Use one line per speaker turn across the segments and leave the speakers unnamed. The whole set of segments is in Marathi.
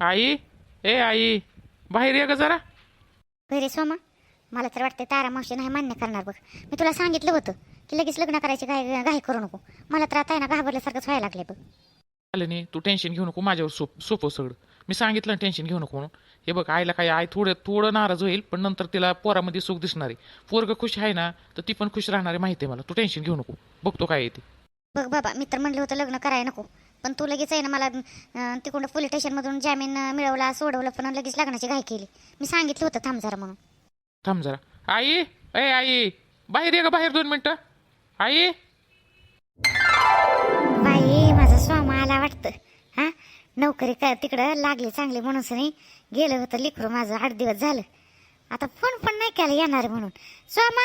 आई? ए आई. बाहेर ये ग जरा.
घरी सोमा. मला तर वाटतं तारा मावशी नाही मान्य करणार बघ. मी तुला सांगितलं होतं की लगेच लग्न करायची घाई घाई करू नको. मला तर आता आहे ना घाबरल्यासारखंच व्हायला लागले बघ.
आलं नाही. तू टेन्शन घेऊ नको. माझ्यावर सोप सोपं सगळं. मी सांगितलं ना टेन्शन घेऊ नको म्हणून. हे बघ आईला काय आई थोडं थोडं नाराज होईल पण नंतर तिला पोरामध्ये सुख दिसणार आहे. पोरग खुश आहे ना तर ती पण खुश राहणार आहे माहिती आहे मला. तू टेन्शन घेऊ नको. बघतो काय येते
बघ बाबा मी तर म्हणलं होतं लग्न करायला नको. पण तू लगेच आहे ना मला तिकडं पोलीस स्टेशनमधून जामीन मिळवला सोडवलं पण लगेच लग्नाची घाई केली. मी सांगितलं होतं थांब जरा म्हणून
थांब जरा. आई ए आई बाहेर ये ग बाहेर दोन मिनटं. आई.
बाई माझा स्वामा आला वाटतं. हा? नोकरी काय तिकडं लागली चांगली म्हणून नाही. गेलं होतं लिकरू माझं आठ दिवस झालं. आता फोन पण नाही केला येणार म्हणून. स्वामा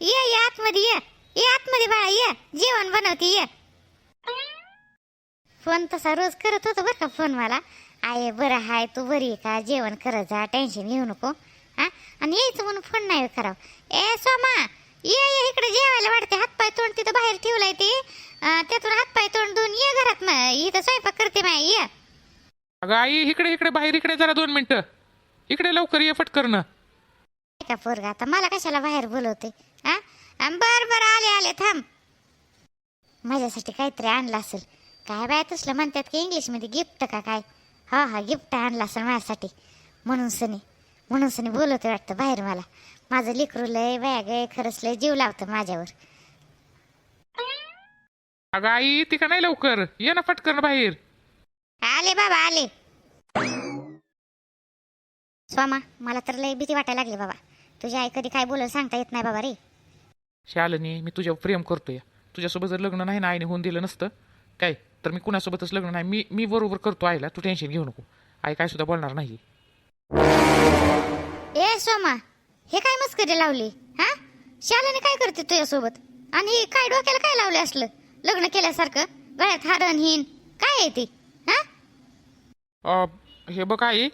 ये ये आतमध्ये ये. ये आतमध्ये बाळा ये. जेवण बनवते ये. फोन तसा रोज करत होता बरं का फोन मला. आय बरं हाय तू बरी आहे का? जेवण करत जा टेन्शन घेऊ नको. हा? आणि यायचं म्हणून फोन नाही करावं. ए सोमा ये ये इकडे जेवायला वाटते हातपाय तोंड तिथं बाहेर ठेवलाय ते. त्यातून हातपाय तोंड धुवून ये घरात मग. इथं स्वयंपाक करते माय ये.
अगं आई इकडे इकडे बाहेर इकडे जरा दोन मिनटं. इकडे लवकर ये फटकरनं.
का पोरगा आता मला कशाला बाहेर बोलवते? हा? बर बर आले आले थांब. माझ्यासाठी काहीतरी आणलं असेल. काय बाय तसलं म्हणतात की इंग्लिशमध्ये गिफ्ट का काय? हा हा गिफ्ट आणलं असेल माझ्यासाठी. म्हणून सनी म्हणून सनी बोलवते वाटतं बाहेर मला. माझं लिकरू लय बॅग आहे खरंच लय जीव लावतं माझ्यावर.
अगं आई ती का नाही लवकर? ये ना फटकन बाहेर.
आले बाबा आले. स्वामा मला तर लय भीती वाटायला लागली बाबा. तुझी आई कधी काय बोलत सांगता येत नाही बाबा रे.
शालनी मी तुझ्यावर प्रेम करतोय. तुझ्यासोबत जर लग्न नाही ना आईने होऊन दिलं नसतं काय? तर मी कुणासोबतच लग्न नाही. मी मी बरोबर करतो आईला. तू टेन्शन घेऊ नको. आई काय सुद्धा बोलणार नाही
ए सोमा हे काय मस्करी लावली? हा? शालाने काय करते तुझ्यासोबत? आणि काय डोक्याला काय लावले असलं? लग्न केल्यासारखं? गळ्यात हारण हिन काय आहे ते? हा?
हे बघ आई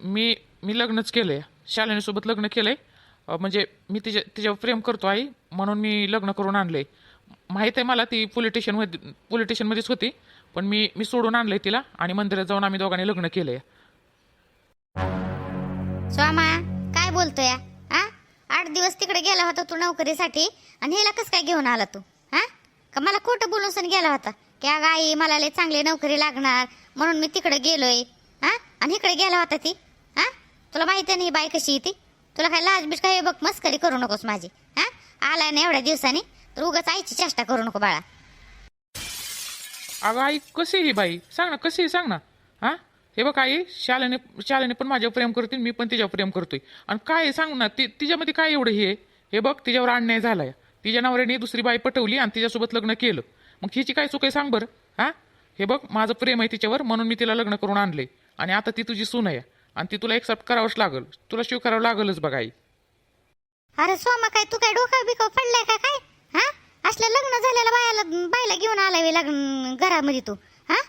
मी मी लग्नच केलंय. शालिनीसोबत लग्न केलंय. म्हणजे मी तिच्या तिच्यावर प्रेम करतो आई म्हणून मी लग्न करून आणलंय. माहीत आहे मला ती पोलिटिशियन स्टेशनमध्ये पोलीस होती. पण मी मी सोडून आणलंय तिला आणि मंदिरात जाऊन आम्ही दोघांनी लग्न केलंय.
स्वामा काय बोलतोय? हा? आठ दिवस तिकडे गेला होता तू नोकरीसाठी आणि हिला कसं काय घेऊन आला तू? हा? का मला खोटं बोलून सण गेला होता? की अगं आई मला लय चांगली नोकरी लागणार म्हणून मी तिकडे गेलोय. हा? आणि इकडे गेला होता ती. हा? तुला माहिती आहे ना ही बाई कशी आहे ती? तुला काय लाजबीज काय बघ मस्करी करू नकोस माझी. हा? आलाय ना एवढ्या दिवसांनी. उगाच आईची चेष्टा करू नको बाळा.
अगं आई कशी ही बाई? सांग ना कशी आहे सांग ना. हा? हे बघ आई शालेने शालेने पण माझ्यावर प्रेम करते मी पण तिच्यावर प्रेम करतोय. आणि काय आहे सांग ना ती तिच्यामध्ये काय एवढं हे आहे? हे बघ तिच्यावर अन्याय झालाय. तिच्या नवऱ्याने दुसरी बाई पटवली आणि तिच्यासोबत लग्न केलं. मग हिची काय चूक आहे सांग बरं. हा? हे बघ माझं प्रेम आहे तिच्यावर म्हणून मी तिला लग्न करून आणले आणि आता ती तुझी सून आहे. आणि ती तुला एक्सेप्ट करावंच लागल. तुला स्वीकारावं लागलच बघ आई.
अरे सोमा काय तू काय डोका बिका पडलाय का काय? हा? असल्या लग्न झालेलं बायाला बायला घेऊन आलावी लग्न घरामध्ये तू हा?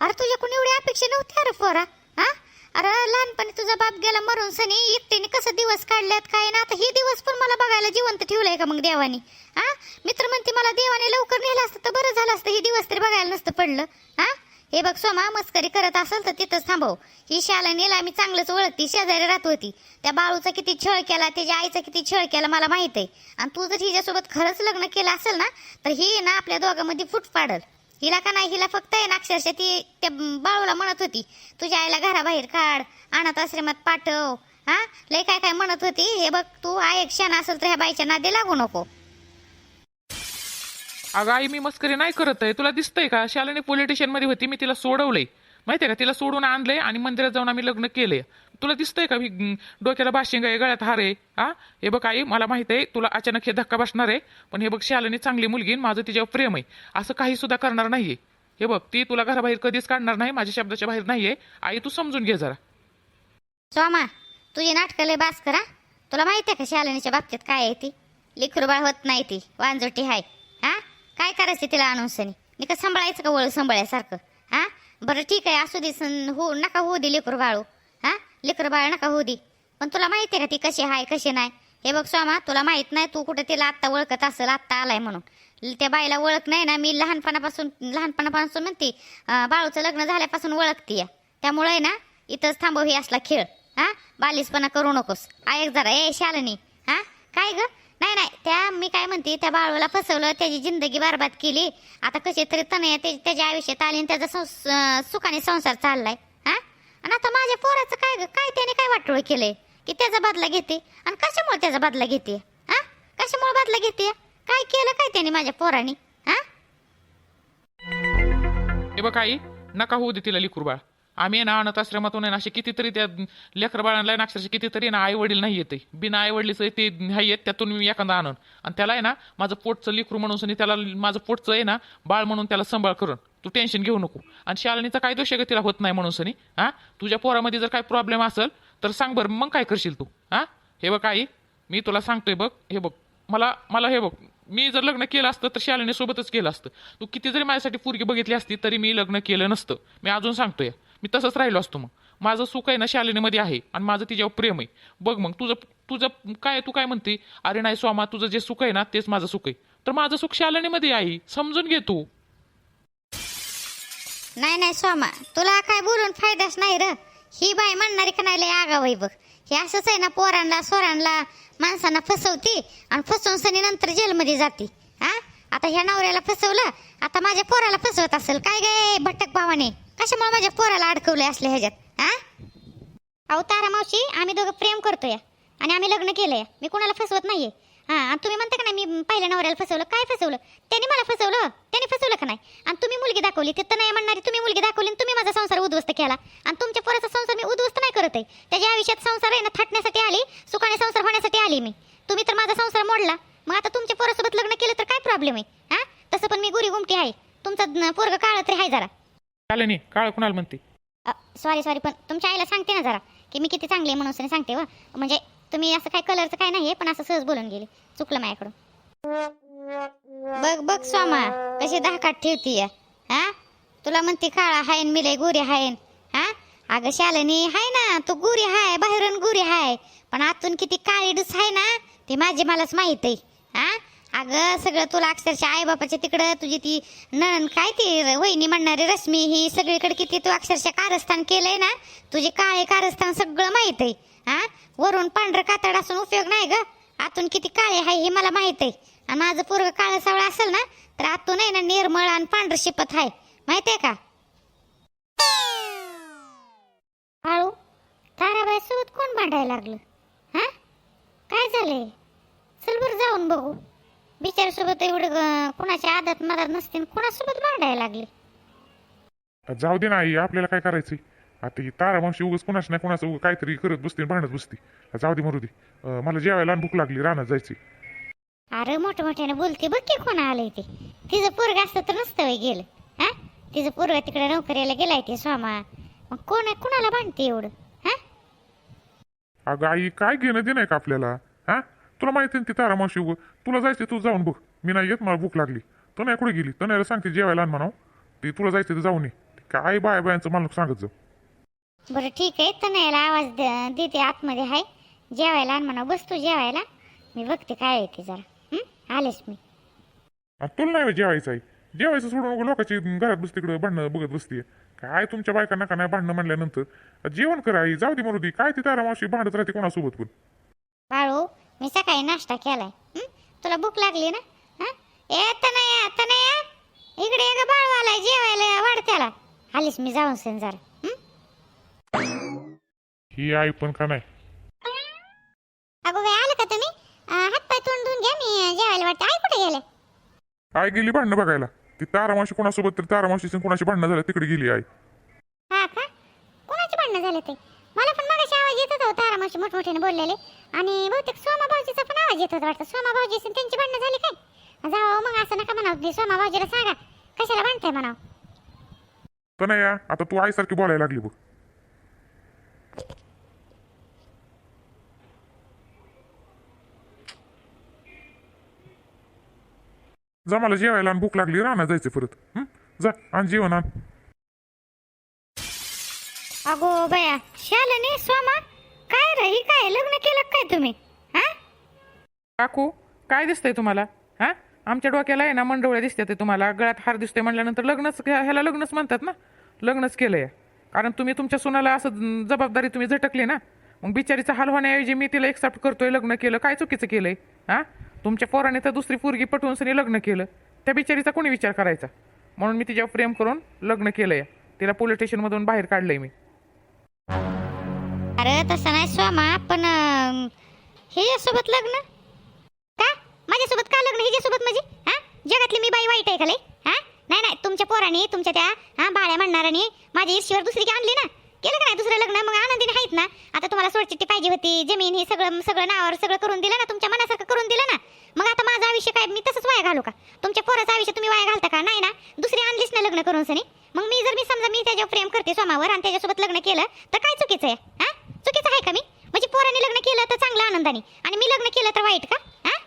अरे तुझ्याकडून एवढी अपेक्षा नव्हती अरे पोरा हा? अरे लहानपणी तुझा बाप गेला मरून सनी एकटीने कसं दिवस काढल्यात काय ना? आता हे दिवस पण मला बघायला जिवंत ठेवलंय का मग देवानी हा? मित्र म्हणते मला देवाने लवकर नेलं असतं तर बरं झालं असतं हे दिवस तरी बघायला नसतं पडलं हा? हे बघ सोमा मस्करी करत असेल तर तिथंच थांबव. ही शाला नेला मी चांगलंच ओळखती. शेजारी राहत होती. त्या बाळूचा किती छळ केला त्याच्या आईचा किती छळ केला मला माहीत आहे. आणि तू जर हिच्यासोबत खरंच लग्न केलं असेल ना तर ही ना आपल्या दोघांमध्ये फूट पाडल. हिला का नाही? हिला फक्त आहे ना अक्षरशः ती त्या बाळूला म्हणत होती तुझ्या आईला घराबाहेर काढ अनाथ आश्रमात पाठव. हा? लय काय काय म्हणत होती? हे बघ तू आहे क्षण असेल तर ह्या बाईच्या नादे लागू नको.
अगं आई मी मस्करी नाही करत आहे. तुला दिसतंय का? शालिनी पोलिटिशियनमध्ये होती. मी तिला सोडवलंय. माहितीये का? तिला सोडून आणलंय आणि मंदिरात जाऊन आम्ही लग्न केलंय. तुला दिसतंय का? मी डोक्याला बाशिंग आहे गळ्यात हार आहे. हा? हे बघ आई मला माहीत आहे तुला अचानक हे धक्का बसणार आहे. पण हे बघ शालिनी चांगली मुलगी आणि माझं तिच्यावर प्रेम आहे. असं काही सुद्धा करणार नाहीये. हे बघ ती तुला घराबाहेर कधीच काढणार नाही. माझ्या शब्दाच्या बाहेर नाहीये. आई तू समजून घे जरा.
सोमा तुझी नाटकले बास करा तुला माहिती आहे का शालिनीच्या बाबतीत काय आहे ती? लिखरुबाळ होत नाही ती. वांजोटी हाय. काय करायचं तिला आणून मी का सांभाळायचं का वळ सांभाळायसारखं? हा? बरं ठीक आहे असू दे सण हो नका होऊ दे लेकर बाळू. हा? लेकर बाळ नका होऊ दे. पण तुला माहिती आहे का ती कशी आहे कशी नाही? हे बघ स्वामा तुला माहीत नाही तू कुठं तिला आत्ता ओळखत असेल आत्ता आलाय म्हणून. त्या बाईला ओळख नाही ना मी लहानपणापासून लहानपणापासून म्हणते बाळूचं लग्न झाल्यापासून ओळखते त्यामुळे ना इथंच थांबव हे असला खेळ. हा? बालिसपणा करू नकोस. ऐक जरा ए शालनी. हा? काय गं? नाही नाही त्या मी काय म्हणते त्या बाळूला फसवलं त्याची जिंदगी बरबाद केली. आता कशी तरी तनया ते- त्याच्या आयुष्यात आली आणि त्याचा संस- सुखाने संसार चाललाय हा? आणि आता माझ्या पोराचं काय काय त्याने काय वाटोळ केलंय? की त्याचा बदला घेते आणि कशामुळे त्याचा बदला घेते हा? कशामुळे बदला घेते? काय केलं काय त्याने माझ्या पोराने हा?
हे बघ आई नका होऊ दे तिला लिकूर बाळ. आम्ही आहे ना अनाथ आश्रमातून आहे ना असे कितीतरी त्या लेकर बाळांना ना अक्षरशः कितीतरी ना आई वडील नाही येते बिना आई वडीलच ते नाही येत त्यातून मी एखादा आणून. आणि त्याला आहे ना माझं पोटचं लिखरू म्हणून सनी त्याला माझं पोटचं आहे ना बाळ म्हणून त्याला सांभाळ करून तू टेन्शन घेऊ नको. आणि शालिनीचा काय दोष आहे तिला होत नाही म्हणून सनी हा? तुझ्या पोरामध्ये जर काय प्रॉब्लेम असेल तर सांग बरं मग काय करशील तू हा? हे बघ आई मी तुला सांगतोय बघ हे बघ मला मला हे बघ मी जर लग्न केलं असतं तर शालिनी सोबतच केलं असतं. तू किती जरी माझ्यासाठी पोरगी बघितली असती तरी मी लग्न केलं नसतं. मी अजून सांगतोय. मी तसंच राहिलो असतो मग. माझं सुख आहे ना शालिनीमध्ये आहे आणि माझं तिच्यावर प्रेम आहे. बघ मग तुझं तुझं काय तू काय म्हणते? अरे नाही स्वामा तुझं जे सुख आहे ना तेच माझं सुख आहे. तर माझं सुख शालिनीमध्ये आहे समजून घे तू.
नाही नाही स्वामा तुला काय बोलून फायदाच नाही र. ही बाई म्हणणारी का नाही लय आगाव बघ. हे असंच आहे ना पोरांना सोरांना माणसांना फसवती आणि फसवून सनी नंतर जेलमध्ये जाते. हा आता ह्या नवऱ्याला फसवलं आता माझ्या पोराला फसवत असेल. काय गे भटक भावाने? कशामुळे माझ्या पोराला अडकवलंय असले ह्याच्यात? हा अहो तारा मावशी आम्ही दोघं प्रेम करतोय आणि आम्ही लग्न केलंय. मी कोणाला फसवत नाहीये. हा आणि तुम्ही म्हणता का नाही मी पहिल्या नवऱ्याला फसवलं? काय फसवलं? त्यांनी मला फसवलं? त्यांनी फसवलं का नाही? आणि तुम्ही मुलगी दाखवली तिथं नाही म्हणणारी तुम्ही मुलगी दाखवली आणि तुम्ही माझा संसार उद्ध्वस्त केला. आणि तुमच्या पोराचा संसार मी उद्ध्वस्त नाही करत आहे. त्याच्या आयुष्यात संसार आहे ना थाटण्यासाठी आली सुखाने संसार होण्यासाठी आली मी. तुम्ही तर माझा संसार मोडला. मग आता तुमच्या पोरासोबत लग्न केलं तर काय प्रॉब्लेम आहे? हा? तसं पण मी गुरी गुमटी आहे. तुमचा पोरग काळ तरी आहे जरा.
शालिनी काळ कुणाला म्हणते?
सॉरी सॉरी पण तुमच्या आईला सांगते ना जरा की मी किती चांगली आहे म्हणून सांगते व. म्हणजे तुम्ही असं काय कलरचं काय नाही पण असं सहज बोलून गेले. चुकलं माझ्याकडून. बघ बघ स्वामा कशी धाकात ठेवती हा? तुला म्हणते काळा हायन मिले गुरी हायन हा? अगं शालनी हाय ना तू गुरी हाय बाहेरून गुरी हाय पण आतून किती काळी डुस आहे ना ती माझी मलाच माहीत आहे हा? अगं सगळं तुला अक्षरशः आईबापाच्या तिकडं तुझी ती नण काय ती वहिनी म्हणणारी रश्मी ही सगळीकडे किती तू अक्षरशः कारस्थान केलंय ना तुझे काळे कारस्थान सगळं माहीत आहे हा? वरून पांढरं कातड असून उपयोग नाही ग. आतून किती काळे आहे हे मला माहीत आहे. आणि माझं पूर्व काळं सावळं असेल ना तर आतून आहे ना निर्मळ आणि पांढरं शिपत आहे. माहीत आहे का? हळू ताराबाई सोबत कोण भांडायला लागलं? हा? काय झालंय? चल बरं जाऊन बघू. बिचारसोबत एवढं अं, कुणाच्या आदत मदत नसते कुणासोबत भांडायला लागले?
जाऊ दे ना आई आपल्याला काय करायचंय? आता ही तारा मावशी उगाच कुणाच नाही कुणाचं उगाच काहीतरी करत बसते भांडत बसते. जाऊ दे मरू दे अं, मला जेवायला आणि भूक लागली रानात जायची
अरे मोठं मोठ्याने बोलते बघ की कोण आलंय ते. तिचं पोरग असतं तर नसतं वय गेलं हा? तिचं पोरग तिकडे नोकरीला गेलाय ते स्वामा. मग कोण आहे कुणाला भांडते एवढं हा?
अगं आई काय घेणं देणं आहे का आपल्याला हा? तुला माहिती ना ती तारा मावशी उग? तुला जायचं तू जाऊन बघ. मी नाही येत मला भूक लागली. तर नाही कुठे गेली? तर नाही सांगते जेवायला आण म्हणाव. ती तुला जायचं तर जाऊन ये. काय बाय बायांचं मला सांगत जाऊ.
बरं ठीक आहे. तर नाही आवाज द- देते आतमध्ये आहे जेवायला आण म्हणा बस तू जेवायला. मी बघते काय आहे ते जरा. हं? आलेच मी.
तुला नाही जेवायचं आहे? जेवायचं सोडून नको लोकांची घरात बसते तिकडं भांडणं बघत बसते. काय तुमच्या बायकांना का नाही भांडणं म्हणल्यानंतर. जेवण करा आई जाऊ दे मरू दे काय ती तारा मावशी भांडत राहते कोणासोबत पण?
बाळू मी सकाळी नाश्ता केलाय. हं? तुला भूक लागली ना? हं? ए तनया तनया इकडे एक बाळू आलाय जेवायला वाढत्याला. आलीस मी जाऊन सेन जरा. हं?
ही आई पण का नाही?
अगो बाई आलं का तुम्ही? अं, हातपाय तोंड धुवून घ्या मी जेवायला वाटतं. आई कुठे गेले?
आई गेली भांडणं बघायला. ती तारामाशी कोणासोबत तरी तारामाशी कोणाशी भांडणं झालं तिकडे गेली आई.
हा का? कोणाची भांडणं झाले ते? मला पण मागाशी आवाज येत होता तारामाशी मोठमोठ्याने बोललेले. आणि बहुतेक सोमा भाऊजीचा पण आवाज येत होता वाटतं. सोमा भाऊजी त्यांची भांडणं झाली काय? जावं मग असं नका म्हणावं सोमा भाऊजीला सांगा. कशाला भांडताय म्हणावं?
तर नाही आता तू आईसारखी बोलायला लागली बघ. जा मला जेवायला आणि भूक लागली राहणार जायचं परत. हं? जा आणि जेवण आण.
अगो बया शालनी सोमा काय रे ही काय लग्न केलं काय तुम्ही? हा?
काकू काय दिसतंय तुम्हाला? हा? आमच्या डोक्याला आहे ना मंडवळ्या दिसतात ते तुम्हाला. गळ्यात हार दिसतोय म्हणल्यानंतर लग्नच ह्याला लग्नच म्हणतात ना? लग्नच केलंय. कारण तुम्ही तुमच्या सुनाला असं ज- जबाबदारी तुम्ही झटकली ना? मग बिचारीचा हाल होण्याऐवजी मी तिला एक्सेप्ट करतोय लग्न केलं. काय चुकीचं केलंय? हा? तुमच्या पोराने तर दुसरी पोरगी पटवून सनी लग्न केलं. त्या बिचारीचा कोणी विचार करायचा? म्हणून मी तिच्यावर प्रेम करून लग्न केलंय. तिला पोलीस स्टेशनमधून बाहेर काढलंय मी.
अरे तसं नाही स्वामा पण हे सोबत लग्न? का? माझ्यासोबत का लग्न? हिच्यासोबत म्हणजे हा? जगातली मी बाई वाईट आहे का लई? हा? नाही नाही तुमच्या पोराने तुमच्या त्या हा बाळ्या म्हणणाराने माझ्या ईर्षीवर दुसरी की आणली ना. केलं का नाही दुसरं लग्न? मग आनंदीने आहेत ना? आता तुम्हाला सोडचिट्टी पाहिजे होती जमीन हे सगळं सगळं नावावर सगळं करून दिलं ना तुमच्या मनासारखं करून दिलं ना? मग आता माझं आयुष्य काय? मी तसंच वाया घालू का? तुमच्या पोराचं आयुष्य तुम्ही वाया घालता का? नाही ना? दुसरी आणलीच ना लग्न करून सनी. मग मी जर मी समजा मी त्याच्यावर प्रेम करते सोमावर आणि त्याच्यासोबत लग्न केलं तर काय चुकीचं आहे? हा? चुकीचं आहे का मी? म्हणजे पोराने लग्न केलं तर चांगलं आनंदाने. आणि मी लग्न केलं तर वाईट का? हां?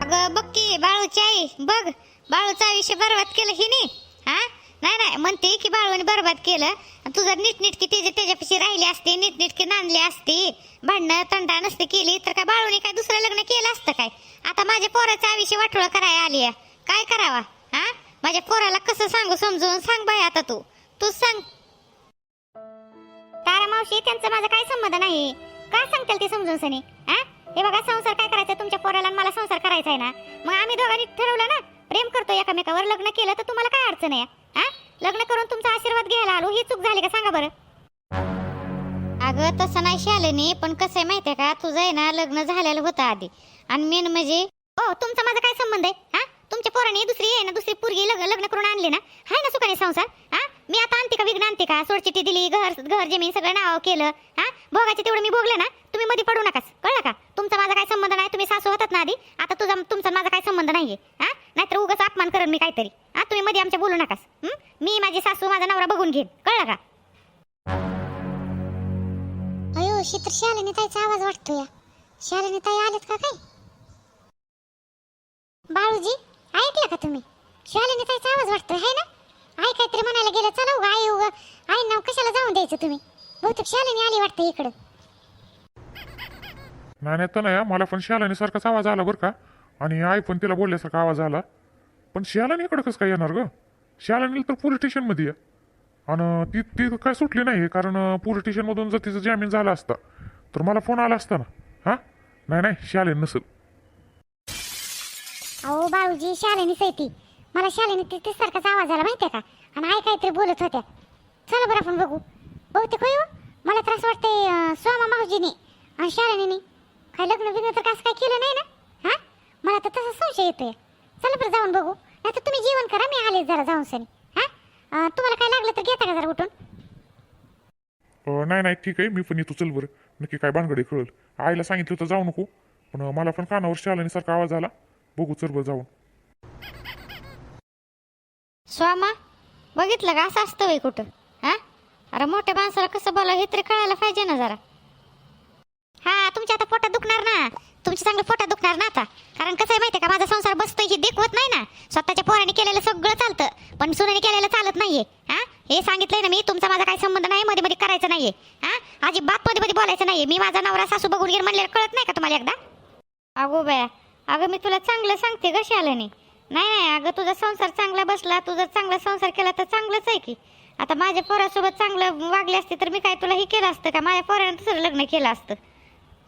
अगं बघ की बाळूची आई. बघ बाळूचं आयुष्य बरबाद केलं हिने. हा? नाही नाही म्हणते की बाळूने बरबाद केलं. तुझं नीटनीटकी त्याच्या त्याच्यापाशी राहिली असते नीटनीटकी नांदली असती भांडणं तंडा नसते केली तर काय बाळूने काय दुसरं लग्न केलं असतं काय? आता माझ्या पोराचं आयुष्य वाटोळं करायला आली आहे. काय करावा? हा? माझ्या पोराला कसं सांगू समजून सांग बाय आता तू. तूच सांग. तारा मावशी त्यांचं माझा काय संबंध नाही? काय सांगतील ते समजून सनी? हा? हे बघा संसार काय करायचा तुमच्या पोराला मला संसार करायचा आहे ना? मग आम्ही दोघांनी ठरवलं ना प्रेम करतो एकामेकावर लग्न केलं तर तुम्हाला काय अडचण आहे? हा? लग्न करून तुमचा आशीर्वाद घ्यायला आलो? ही चूक झाली का? सांगा बरं. अगं तसं नाही शालिनी पण कसं आहे माहितीये का? तुझं आहे ना लग्न झालेलं होतं आधी. आणि मेन म्हणजे हो तुमचा माझा काय संबंध आहे? हा? तुमच्या पोराने दुसरी आहे ना दुसरी पोरगी लग्न लग्न करून आणली ना? हाय ना सुखाने संसार? हा? मी आता आणते का? विघ्न आणते का? सोडचिट्टी दिली घर घर जमीन सगळं नाव केलं. हा? भोगाचे तेवढं मी भोगलं ना? तुम्ही मध्ये पडू नकाच नाही
नाही तर नाही मला पण शालानीसारखाच आवाज आला बरं का. आणि आई पण तिला बोलल्यासारखा आवाज आला. पण शालानी इकडं कसं काय येणार ग? शालानी तर पोलीस स्टेशनमध्ये आहे आणि ती ती काय सुटली नाही कारण पोलीस स्टेशनमधून जर तिचं जामीन झाला असता तर मला फोन आला असता ना. हां? नाही नाही शालेन नसेल.
अहो बाबूजी शालेनी आहे ती. मला शालेनी ती ती सारखाच आवाज आला माहितीये का? आणि आई काहीतरी बोलत होत्या. चला बरं आपण बघू. बहुतेक होय हो. मला त्रास वाटतंय स्वामा सोमा मावजीने आणि शालिनीने काय लग्न बिग्न तर कसं काय केलं नाही ना? हा? मला तर तसा संशय येतोय. चला बरं जाऊन बघू. नाही तर तुम्ही जेवण करा मी आले जरा जाऊन सनी. हा? तुम्हाला काय लागलं तर घेता का जरा उठून?
अं, नाही नाही ठीक आहे मी पण येतो चल बरं. नक्की काय भानगडे कळल. आईला सांगितलं तर जाऊ नको पण अं, मला पण कानावर शालानीसारखा आवाज आला. बघू चल बरं जाऊन.
स्वामा बघितलं का? असं असतं वय कुठं. हा? अरे मोठ्या माणसाला कसं बोला हे तरी कळायला पाहिजे ना जरा. तुमच्या आता पोटात दुखणार ना. तुमच्या चांगलं पोटात दुखणार ना आता. कारण कसं आहे माहितीये का? माझा संसार बसतोय ही देखवत नाही ना. स्वतःच्या पोराने केलेलं सगळं चालतं. पण सुनाने केलेलं चालत नाहीये. हा? हे सांगितलंय ना मी तुमचा माझा काही संबंध नाही मध्ये मध्ये करायचं नाहीये. हा? अजिबात मध्ये मध्ये बोलायचं नाहीये. मी माझा नवरा सासू बघून गेलं म्हणलेलं कळत नाही का तुम्हाला एकदा? अगो बाया अगं मी तुला चांगलं सांगते कशी आलं नाही नाही नाही अगं तुझा संसार चांगला बसला तू जर चांगला संसार केला तर चांगलंच आहे की. आता माझ्या पोरासोबत चांगलं वागले असते तर मी काय तुला हे केलं असतं का? माझ्या पोराने दुसरं लग्न केलं असतं.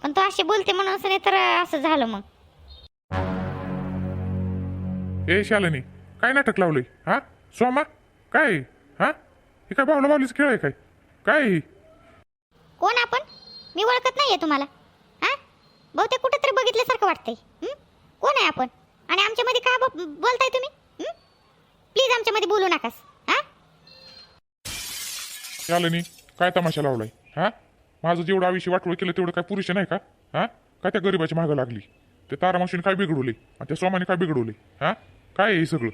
पण तू अशी बोलते म्हणून असं नाही तर असं झालं मग.
ए शालिनी काय नाटक लावलंय? हा? सोमा काय हा? हे काय बावला बावलीच खेळ आहे काय? काय हे?
कोण आपण? मी ओळखत नाहीये तुम्हाला. हा? बहुतेक कुठं तरी बघितल्यासारखं वाटतंय. हं? कोण आहे आपण? आणि आमच्यामध्ये ब- बोलताय तुम्ही? प्लीज आमच्यामध्ये बोलू नकास. हा?
शालिनी काय तमाशा लावलाय? हा? माझं जेवढं आयुष्य वाटवं केलं तेवढं काय पुरुष नाही का? हा? काय त्या गरीबाची मागं लागली? ते तारामाशीने काय बिघडवले? आणि त्या स्वामाने काय बिघडवले? हा? काय हे सगळं?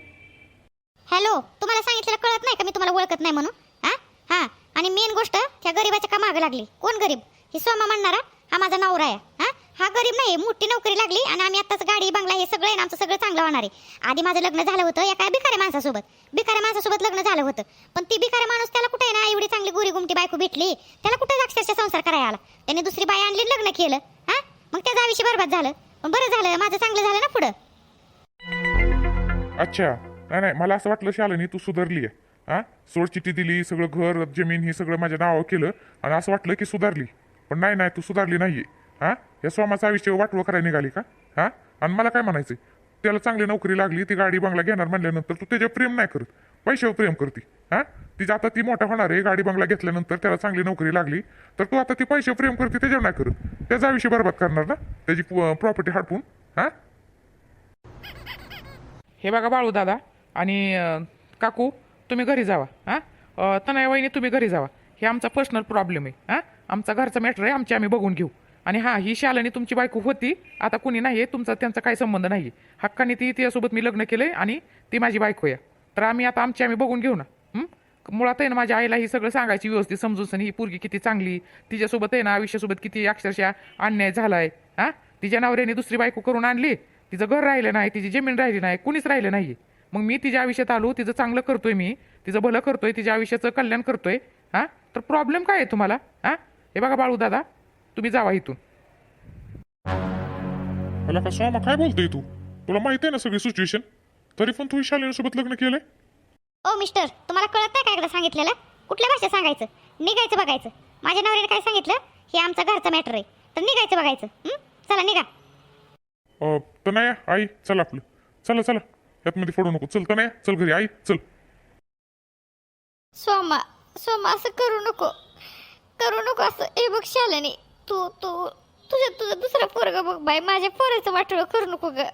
हॅलो तुम्हाला सांगितलेलं कळत नाही का? मी तुम्हाला ओळखत नाही म्हणून. हा? हा? आणि मेन गोष्ट त्या गरीबाच्या का मागं लागली? कोण गरीब? हे सोमा म्हणणारा हा माझा नवरा आहे. हा? हा गरीब नाही मोठी नोकरी लागली आणि आम्ही आताच गाडी बंगला हे सगळं आहे ना आमचं सगळं चांगलं होणार आहे. आधी माझं लग्न झालं होतं एका भिकाऱ्या माणसासोबत. भिकाऱ्या माणसासोबत लग्न झालं होतं. पण ती भिकाऱ्या माणूस त्याला कुठे ना एवढी चांगली गोरी गुमटी बायको भेटली त्याला कुठे अक्षरशः संसार करायला आला? त्याने दुसरी बाई आणली लग्न केलं हा? मग त्या आयुष्य बरबाद झालं. पण बरं झालं माझं चांगलं झालं ना पुढं?
अच्छा. नाही नाही मला असं वाटलं शालिनी तू सुधारली आहे. हा? सोड चिठ्ठी दिली सगळं घर जमीन हे सगळं माझ्या नावावर केलं आणि असं वाटलं की सुधारली. पण नाही नाही तू सुधारली नाहीये. हां? या सोमाचा आयुष्य वाटवं करायला निघाली का? हां? आणि मला काय म्हणायचं त्याला चांगली नोकरी लागली ती गाडी बंगला घेणार म्हणल्यानंतर तू त्याच्यावर प्रेम नाही करत. पैशावर प्रेम करते. हां? तिची आता ती मोठा होणार आहे गाडी बंगला घेतल्यानंतर त्याला चांगली नोकरी लागली तर तू आता ती पैशावर प्रेम करते त्याच्यावर नाही करत. त्याचा आयुष्य बरबाद करणार ना? त्याची प्रॉपर्टी हडपून. हां?
हे बघा बाळू दादा आणि काकू तुम्ही घरी जावा. हां? तनया वहिनी तुम्ही घरी जावा. हे आमचा पर्सनल प्रॉब्लेम आहे. हां? आमचा घरचा मॅटर आहे आमची आम्ही बघून घेऊ. आणि हां ही शालिनी तुमची बायको होती. आता कुणी नाही आहे तुमचा त्यांचा काही संबंध नाही आहे हक्काने ती तिच्यासोबत मी लग्न केलं आणि ती माझी बायको आहे. तर आम्ही आता आमची आम्ही बघून घेऊ ना. मुळात आहे ना माझ्या आईला ही सगळं सांगायची व्यवस्थित समजून ही पोरगी किती चांगली तिच्यासोबत आहे ना आयुष्यासोबत किती अक्षरशः अन्याय झालाय. हां? तिच्या नवऱ्याने दुसरी बायको करून आणली. तिचं घर राहिलं नाही तिची जमीन राहिली नाही कुणीच राहिलं नाही मग मी तिच्या आयुष्यात आलो तिचं चांगलं करतोय मी तिचं भलं करतोय तिच्या आयुष्याचं कल्याण करतोय. हां? तर प्रॉब्लेम काय आहे तुम्हाला? हां? हे बघा बाळू दादा तुम्ही जावा इथून.
मला का स्वामा काय बोलतोय तू. तुला माहिती आहे ना सगळी सिच्युएशन तरी पण तू शालिनीसोबत लग्न केलंय?
ओ मिस्टर तुम्हाला कळत नाही का एकदा सांगितलेलं? कुठल्या भाषेत सांगायचं? निघायचं बघायचं. माझ्या नवऱ्याने काय सांगितलं? हे आमचा घरचा मॅटर आहे. तर निघायचं बघायचं. हं? चला निघा.
अं, तर नाही आई चल आपलं. चला चला. यात मध्ये पडू नको. चल तर नाही चल घरी. आई चल.
सोमा सोमा असं करू नको. करू नको असं. हे बघ शालिनी. तू तू तुझ्या तुझा दुसरा पोरग बघ बाय माझ्या पोराचं वाटोळं करू नको ग.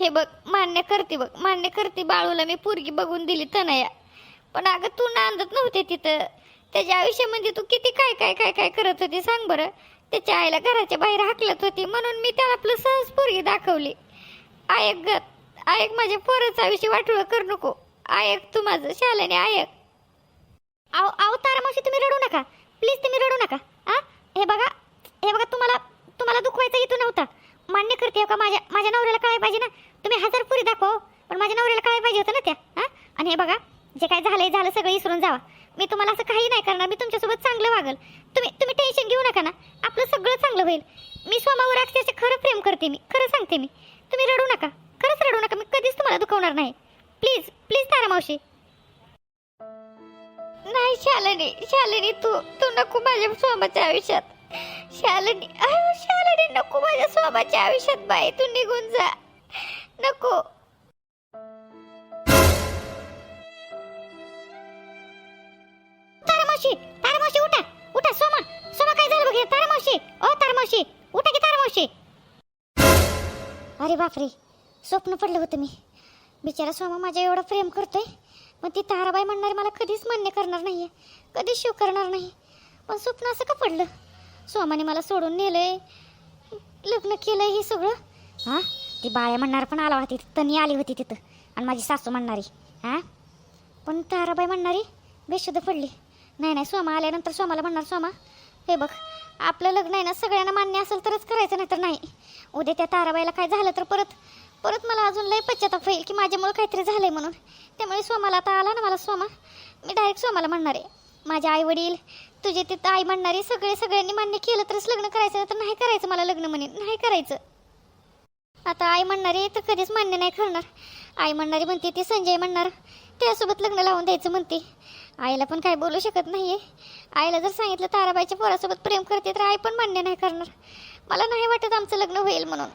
हे बघ मान्य करते बघ मान्य करते बाळूला मी पोरगी बघून दिली तनया पण अगं तू नांदत नव्हते तिथं. त्याच्या आयुष्यामध्ये तू किती काय काय काय काय करत होती सांग बरं. त्याच्या आईला घराच्या बाहेर हाकलत होती म्हणून मी त्याला आपलं सहज पोरगी दाखवली. ऐक ग ऐक माझ्या पोराचं आयुष्य वाटोळं करू नको. ऐक तू माझं शालेने ऐक अहो अहो तारा मावशी तुम्ही रडू नका. प्लीज तुम्ही रडू नका. हा हे बघा हे बघा तुम्हाला तुम्हाला दुखवायचा इथं नव्हता. मान्य करते हो का माझ्या माझ्या नवऱ्याला कळायला पाहिजे ना? तुम्ही हजार पुरी दाखव हो. पण माझ्या नवऱ्याला कळायला पाहिजे होतं ना त्या हां? आणि हे बघा जे काय झालंय झालं सगळं विसरून जावा. मी तुम्हाला असं काही नाही करणार. मी तुमच्यासोबत चांगलं वागल. तुम्ही तुम्ही टेन्शन घेऊ नका ना. आपलं सगळं चांगलं होईल. मी सोमावर अक्षरशः खरं प्रेम करते मी. खरं सांगते मी. तुम्ही रडू नका. खरंच रडू नका. मी कधीच तुम्हाला दुखवणार नाही. प्लीज प्लीज तारा मावशी. नाही शालिनी. शालिनी तू तू नको माझ्या स्वामाच्या आयुष्यात. शालिनी अहो शालिनी नको माझ्या स्वामाच्या आयुष्यात बाई तू निघून जा. नको. तारामावशी तारामावशी उठा. उठा सोमा. सोमा काय झालं बघ तारामावशी ओ तारामावशी उठा की तारामावशी अरे बापरे स्वप्न पडलं होतं मी. बिचारा सोमा माझ्या एवढं प्रेम करतोय मग ती ताराबाई म्हणणारी मला कधीच मान्य करणार नाहीये. कधीच शिव करणार नाही. पण स्वप्न असं का पडलं? सोमाने मला सोडून नेलंय. लग्न केलंय हे सगळं. हां? ती बाळ्या म्हणणार पण आला होती तनी आली होती तिथं. आणि माझी सासू म्हणणारी. हां? पण ताराबाई म्हणणारी बेशुद्ध पडली. नाही नाही सोमा आल्यानंतर सोमाला म्हणणार सोमा. हे बघ आपलं लग्न आहे ना सगळ्यांना मान्य असेल तरच करायचं नाही तर नाही. उद्या त्या ताराबाईला काय झालं तर परत परत मला अजून लय पश्चाताप होईल की माझ्यामुळं काहीतरी झालंय म्हणून. त्यामुळे सोमाला आता आला ना मला सोमा. मी डायरेक्ट सोमाला म्हणणार. आहे माझे आई वडील तुझे तिथं आई म्हणणारी सगळे सगळ्यांनी मान्य केलं तरच लग्न करायचं तर नाही करायचं मला लग्न म्हणेन नाही करायचं. आता आई म्हणणारी तर कधीच मान्य नाही करणार. आई म्हणणारी म्हणते ती संजय म्हणणार त्यासोबत लग्न लावून द्यायचं म्हणते. आईला पण काय बोलू शकत नाहीये. आईला जर सांगितलं ताराबाईच्या पोरासोबत प्रेम करते तर आई पण मान्य नाही करणार. मला नाही वाटत आमचं लग्न होईल म्हणून.